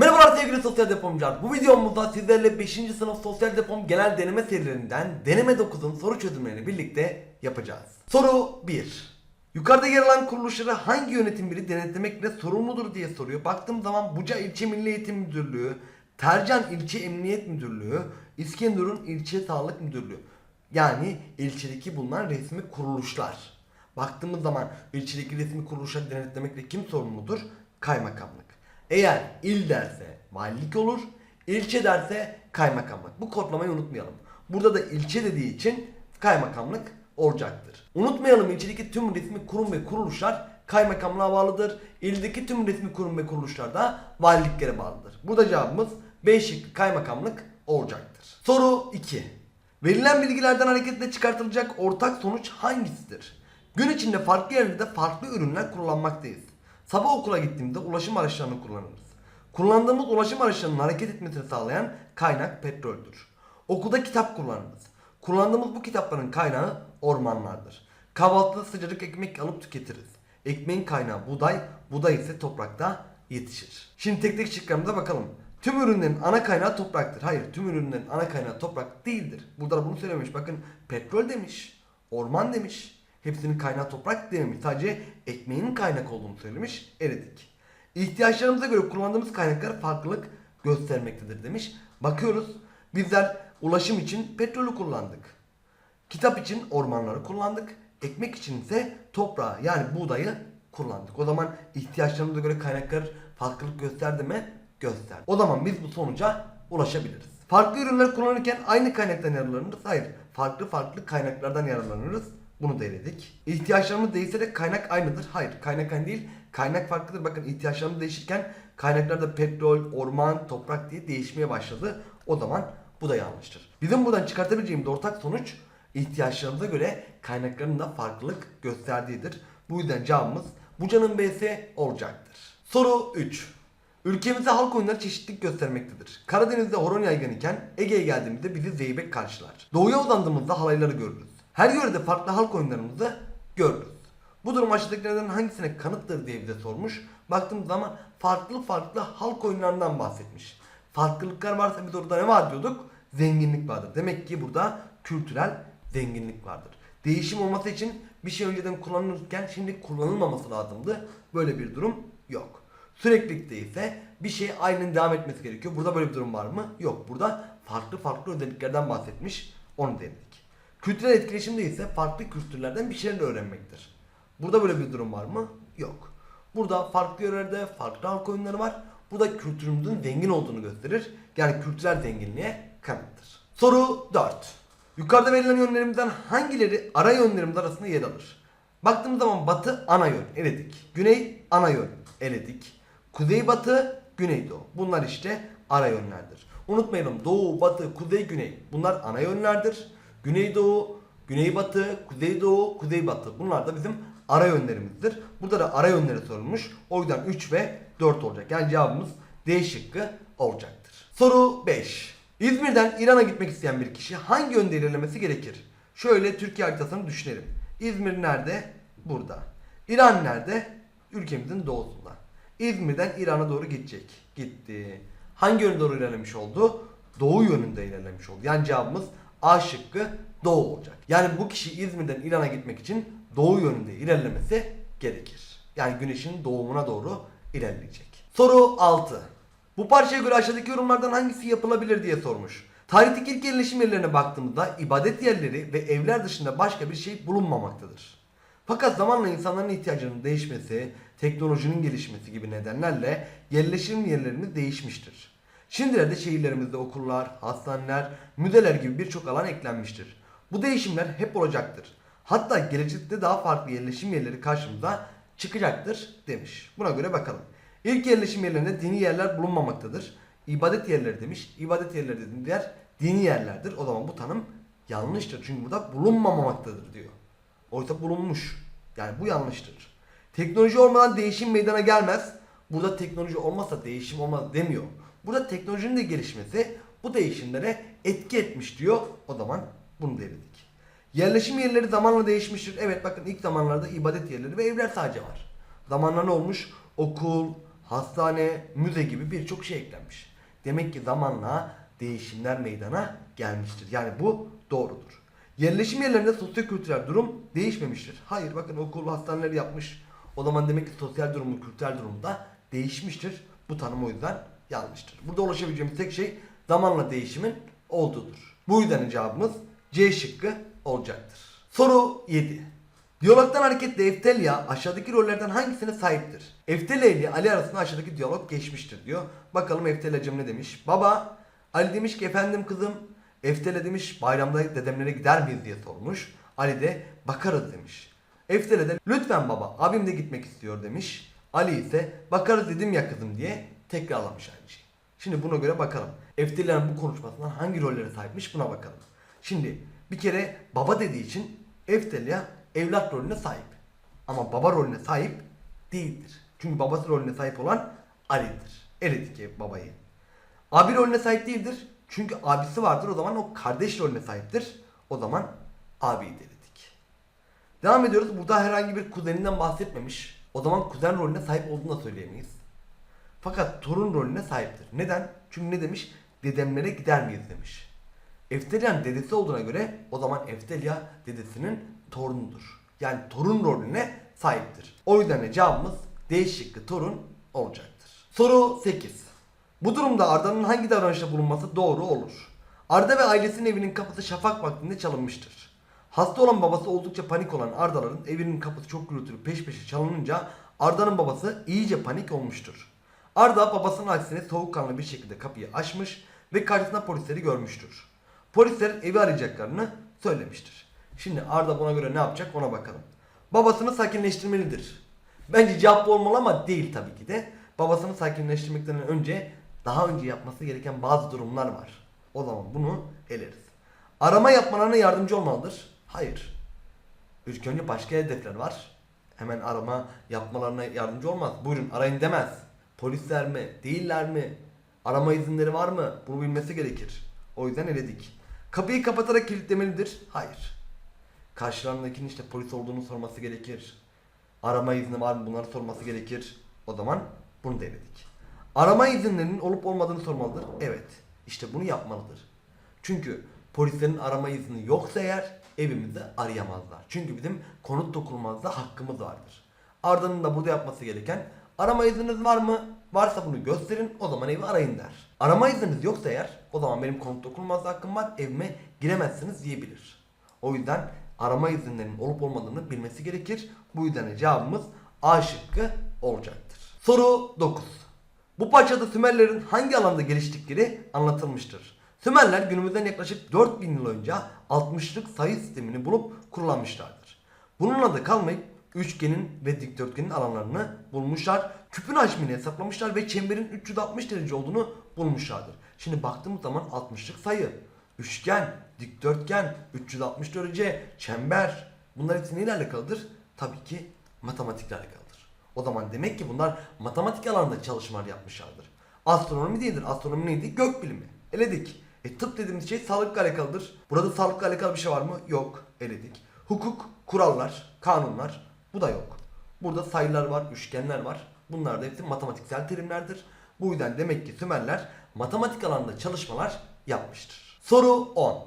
Merhabalar sevgili sosyal depomcular. Bu videomuzda sizlerle 5. sınıf sosyal depom genel deneme serilerinden deneme 9'un soru çözümlerini birlikte yapacağız. Soru 1. Yukarıda yer alan kuruluşları hangi yönetim biri denetlemekle sorumludur diye soruyor. Baktığım zaman Buca İlçe Milli Eğitim Müdürlüğü, Tercan İlçe Emniyet Müdürlüğü, İskenderun İlçe Sağlık Müdürlüğü. Yani ilçedeki bulunan resmi kuruluşlar. Baktığımız zaman ilçedeki resmi kuruluşları denetlemekle kim sorumludur? Kaymakamlık. Eğer il derse valilik olur, ilçe derse kaymakamlık. Bu kodlamayı unutmayalım. Burada da ilçe dediği için kaymakamlık olacaktır. Unutmayalım ilçedeki tüm resmi kurum ve kuruluşlar kaymakamlığa bağlıdır. İldeki tüm resmi kurum ve kuruluşlar da valiliklere bağlıdır. Burada cevabımız B şıkkı kaymakamlık olacaktır. Soru 2. Verilen bilgilerden hareketle çıkartılacak ortak sonuç hangisidir? Gün içinde farklı yerlerde farklı ürünler kullanmaktayız. Sabah okula gittiğimde ulaşım araçlarını kullanırız. Kullandığımız ulaşım araçlarının hareket etmesini sağlayan kaynak petroldür. Okulda kitap kullanırız. Kullandığımız bu kitapların kaynağı ormanlardır. Kahvaltıda sıcacık ekmek alıp tüketiriz. Ekmeğin kaynağı buğday, buğday ise toprakta yetişir. Şimdi tek tek şıklarımıza bakalım. Tüm ürünlerin ana kaynağı topraktır. Hayır, tüm ürünlerin ana kaynağı toprak değildir. Burada da bunu söylemiş. Bakın petrol demiş, orman demiş. Hepsinin kaynağı toprak dememiş. Sadece ekmeğin kaynak olduğunu söylemiş. Eledik. İhtiyaçlarımıza göre kullandığımız kaynaklar farklılık göstermektedir demiş. Bakıyoruz. Bizler ulaşım için petrolü kullandık. Kitap için ormanları kullandık. Ekmek için ise toprağı yani buğdayı kullandık. O zaman ihtiyaçlarımıza göre kaynaklar farklılık gösterdi mi? Göster. O zaman biz bu sonuca ulaşabiliriz. Farklı ürünler kullanırken aynı kaynaktan yararlanırız. Hayır. Farklı farklı kaynaklardan yararlanırız. Bunu da eledik. İhtiyaçlarımız değişse de kaynak aynıdır. Hayır. Kaynak aynı değil. Kaynak farklıdır. Bakın ihtiyaçlarımız değişirken kaynaklarda petrol, orman, toprak diye değişmeye başladı. O zaman bu da yanlıştır. Bizim buradan çıkartabileceğimiz ortak sonuç ihtiyaçlarımıza göre kaynakların da farklılık gösterdiğidir. Bu yüzden cevabımız Buca'nın B'si olacaktır. Soru 3. Ülkemizde halk oyunları çeşitlilik göstermektedir. Karadeniz'de horon yaygın iken Ege'ye geldiğimizde bizi zeybek karşılar. Doğuya uzandığımızda halayları görürüz. Her yörede farklı halk oyunlarımızı görürüz. Bu durum aşağıdakilerden hangisine kanıttır diye bize sormuş. Baktığımız zaman farklı farklı halk oyunlarından bahsetmiş. Farklılıklar varsa biz orada ne var diyorduk? Zenginlik vardır. Demek ki burada kültürel zenginlik vardır. Değişim olması için bir şey önceden kullanılırken şimdi kullanılmaması lazımdı. Böyle bir durum yok. Süreklilikte ise bir şey aynen devam etmesi gerekiyor. Burada böyle bir durum var mı? Yok. Burada farklı farklı özelliklerden bahsetmiş. Onu denedik. Kültürel etkileşimde ise farklı kültürlerden bir şeyler öğrenmektir. Burada böyle bir durum var mı? Yok. Burada farklı yörelerde farklı halk oyunları var. Bu da kültürümüzün zengin olduğunu gösterir. Yani kültürel zenginliğe kanıttır. Soru 4. Yukarıda verilen yönlerimizden hangileri ara yönlerimiz arasında yer alır? Baktığımız zaman batı ana yön eledik. Güney ana yön eledik. Kuzey batı, güneydoğu. Bunlar işte ara yönlerdir. Unutmayalım doğu, batı, kuzey, güney. Bunlar ana yönlerdir. Güneydoğu, güneybatı, kuzeydoğu, kuzeybatı. Bunlar da bizim ara yönlerimizdir. Burada da ara yönleri sorulmuş. O yüzden 3 ve 4 olacak. Yani cevabımız D şıkkı olacaktır. Soru 5. İzmir'den İran'a gitmek isteyen bir kişi hangi yönde ilerlemesi gerekir? Şöyle Türkiye haritasını düşünelim. İzmir nerede? Burada. İran nerede? Ülkemizin doğusunda. İzmir'den İran'a doğru gidecek. Gitti. Hangi yöne doğru ilerlemiş oldu? Doğu yönünde ilerlemiş oldu. Yani cevabımız A şıkkı doğu olacak. Yani bu kişi İzmir'den İran'a gitmek için doğu yönünde ilerlemesi gerekir. Yani güneşin doğumuna doğru ilerleyecek. Soru 6. Bu parçaya göre aşağıdaki yorumlardan hangisi yapılabilir diye sormuş. Tarihteki ilk yerleşim yerlerine baktığımızda ibadet yerleri ve evler dışında başka bir şey bulunmamaktadır. Fakat zamanla insanların ihtiyacının değişmesi, teknolojinin gelişmesi gibi nedenlerle yerleşim yerlerimiz değişmiştir. Şimdilerde şehirlerimizde okullar, hastaneler, müzeler gibi birçok alan eklenmiştir. Bu değişimler hep olacaktır. Hatta gelecekte daha farklı yerleşim yerleri karşımıza çıkacaktır demiş. Buna göre bakalım. İlk yerleşim yerlerinde dini yerler bulunmamaktadır. İbadet yerleri demiş. İbadet yerleri dediğim yer dini yerlerdir. O zaman bu tanım yanlıştır. Çünkü burada bulunmamamaktadır diyor. Oysa bulunmuş. Yani bu yanlıştır. Teknoloji olmadan değişim meydana gelmez. Burada teknoloji olmazsa değişim olmaz demiyor. Burada teknolojinin de gelişmesi bu değişimlere etki etmiş diyor. O zaman bunu da eledik. Yerleşim yerleri zamanla değişmiştir. Evet bakın ilk zamanlarda ibadet yerleri ve evler sadece var. Zamanla ne olmuş? Okul, hastane, müze gibi birçok şey eklenmiş. Demek ki zamanla değişimler meydana gelmiştir. Yani bu doğrudur. Yerleşim yerlerinde sosyokültürel durum değişmemiştir. Hayır bakın okul hastaneler yapmış. O zaman demek ki sosyal durumu, kültürel durumu da değişmiştir. Bu tanım o yüzden yanlıştır. Burada ulaşabileceğimiz tek şey zamanla değişimin olduğudur. Bu yüzden cevabımız C şıkkı olacaktır. Soru 7. Diyalogdan hareketle Eftelya aşağıdaki rollerden hangisine sahiptir? Eftelya ile Ali arasında aşağıdaki diyalog geçmiştir diyor. Bakalım Eftelya'cım ne demiş? Baba Ali demiş ki efendim kızım Eftelya demiş bayramda dedemlere gider miyiz diye sormuş. Ali de bakarız demiş. Eftelya de lütfen baba abim de gitmek istiyor demiş. Ali ise bakarız dedim ya kızım diye tekrarlamış aynı şeyi. Şimdi buna göre bakalım. Eftelya'nın bu konuşmasından hangi rollere sahipmiş buna bakalım. Şimdi bir kere baba dediği için Eftelya evlat rolüne sahip. Ama baba rolüne sahip değildir. Çünkü babası rolüne sahip olan Ali'dir. Eledik ki babayı. Abi rolüne sahip değildir. Çünkü abisi vardır o zaman o kardeş rolüne sahiptir. O zaman abiyi dedik. Devam ediyoruz. Burada herhangi bir kuzeninden bahsetmemiş. O zaman kuzen rolüne sahip olduğunu da söyleyemeyiz. Fakat torun rolüne sahiptir. Neden? Çünkü ne demiş? Dedemlere gider miyiz demiş. Eftelya'nın dedesi olduğuna göre o zaman Eftelya dedesinin torunudur. Yani torun rolüne sahiptir. O yüzden de cevabımız D şıkkı torun olacaktır. Soru 8. Bu durumda Arda'nın hangi davranışta bulunması doğru olur? Arda ve ailesinin evinin kapısı şafak vaktinde çalınmıştır. Hasta olan babası oldukça panik olan Ardaların evinin kapısı çok gürültülü peş peşe çalınınca Arda'nın babası iyice panik olmuştur. Arda babasının aksine soğukkanlı bir şekilde kapıyı açmış ve karşısında polisleri görmüştür. Polisler evi arayacaklarını söylemiştir. Şimdi Arda buna göre ne yapacak ona bakalım. Babasını sakinleştirmelidir. Bence cevap olmalı ama değil tabii ki de. Babasını sakinleştirmekten önce daha önce yapması gereken bazı durumlar var. O zaman bunu eleriz. Arama yapmalarına yardımcı olmalıdır. Hayır. İlk önce başka hedefler var. Hemen arama yapmalarına yardımcı olmaz. Buyurun arayın demez. Polisler mi? Değiller mi? Arama izinleri var mı? Bunu bilmesi gerekir. O yüzden eledik. Kapıyı kapatarak kilitlemelidir. Hayır. Karşılarındakinin işte polis olduğunu sorması gerekir. Arama izni var mı? Bunları sorması gerekir. O zaman bunu da eledik. Arama izinlerinin olup olmadığını sormalıdır. Evet. İşte bunu yapmalıdır. Çünkü polislerin arama izni yoksa eğer evimizi arayamazlar. Çünkü bizim konut dokunulmazda hakkımız vardır. Arda'nın da burada yapması gereken arama izniniz var mı? Varsa bunu gösterin o zaman evi arayın der. Arama izniniz yoksa eğer o zaman benim konut dokunulmazda hakkım var evime giremezsiniz diyebilir. O yüzden arama izinlerinin olup olmadığını bilmesi gerekir. Bu yüzden de cevabımız A şıkkı olacaktır. Soru 9. Bu parçada Sümerlerin hangi alanda geliştikleri anlatılmıştır. Sümerler günümüzden yaklaşık 4000 yıl önce 60'lık sayı sistemini bulup kullanmışlardır. Bununla da kalmayıp üçgenin ve dikdörtgenin alanlarını bulmuşlar. Küpün hacmini hesaplamışlar ve çemberin 360 derece olduğunu bulmuşlardır. Şimdi baktığımız zaman 60'lık sayı, üçgen, dikdörtgen, 360 derece, çember bunlar hepsi neyle alakalıdır? Tabii ki matematikle alakalıdır. O zaman demek ki bunlar matematik alanında çalışmalar yapmışlardır. Astronomi değildir. Astronomi neydi? Gök bilimi. Eledik. E tıp dediğimiz şey sağlıkla alakalıdır. Burada sağlıkla alakalı bir şey var mı? Yok. Eledik. Hukuk, kurallar, kanunlar. Bu da yok. Burada sayılar var, üçgenler var. Bunlar da hepsi matematiksel terimlerdir. Bu yüzden demek ki Sümerler matematik alanında çalışmalar yapmıştır. Soru 10.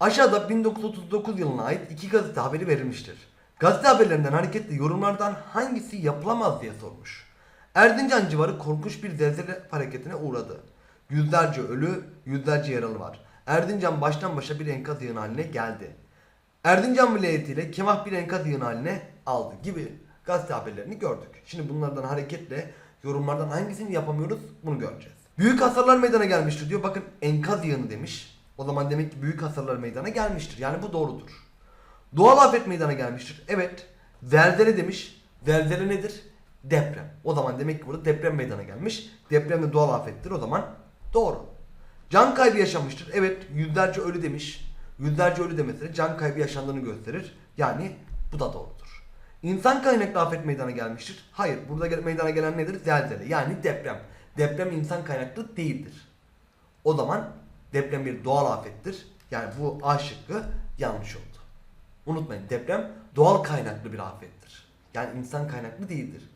Aşağıda 1939 yılına ait iki gazete haberi verilmiştir. Gazete haberlerinden hareketle yorumlardan hangisi yapılamaz diye sormuş. Erzincan civarı korkunç bir zelzele hareketine uğradı. Yüzlerce ölü, yüzlerce yaralı var. Erzincan baştan başa bir enkaz yığını haline geldi. Erzincan vilayetiyle Kemah bir enkaz yığını haline aldı gibi gazete haberlerini gördük. Şimdi bunlardan hareketle yorumlardan hangisini yapamıyoruz bunu göreceğiz. Büyük hasarlar meydana gelmiştir diyor. Bakın enkaz yığını demiş. O zaman demek ki büyük hasarlar meydana gelmiştir. Yani bu doğrudur. Doğal afet meydana gelmiştir. Evet. Zelzele demiş. Zelzele nedir? Deprem. O zaman demek ki burada deprem meydana gelmiş. Deprem de doğal afettir. O zaman doğru. Can kaybı yaşanmıştır. Evet. Yüzlerce ölü demiş. Yüzlerce ölü demesi de can kaybı yaşandığını gösterir. Yani bu da doğrudur. İnsan kaynaklı afet meydana gelmiştir. Hayır. Burada meydana gelen nedir? Zelzele. Yani deprem. Deprem insan kaynaklı değildir. O zaman deprem bir doğal afettir. Yani bu A şıkkı yanlış oldu. Unutmayın deprem doğal kaynaklı bir afettir. Yani insan kaynaklı değildir.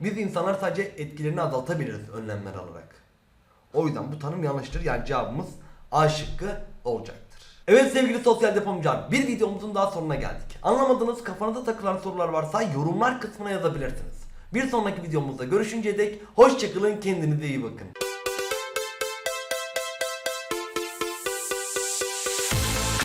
Biz insanlar sadece etkilerini azaltabiliriz önlemler alarak. O yüzden bu tanım yanlıştır. Yani cevabımız A şıkkı olacaktır. Evet sevgili sosyal depomcular bir videomuzun daha sonuna geldik. Anlamadığınız kafanıza takılan sorular varsa yorumlar kısmına yazabilirsiniz. Bir sonraki videomuzda görüşünceye dek hoşçakalın kendinize iyi bakın.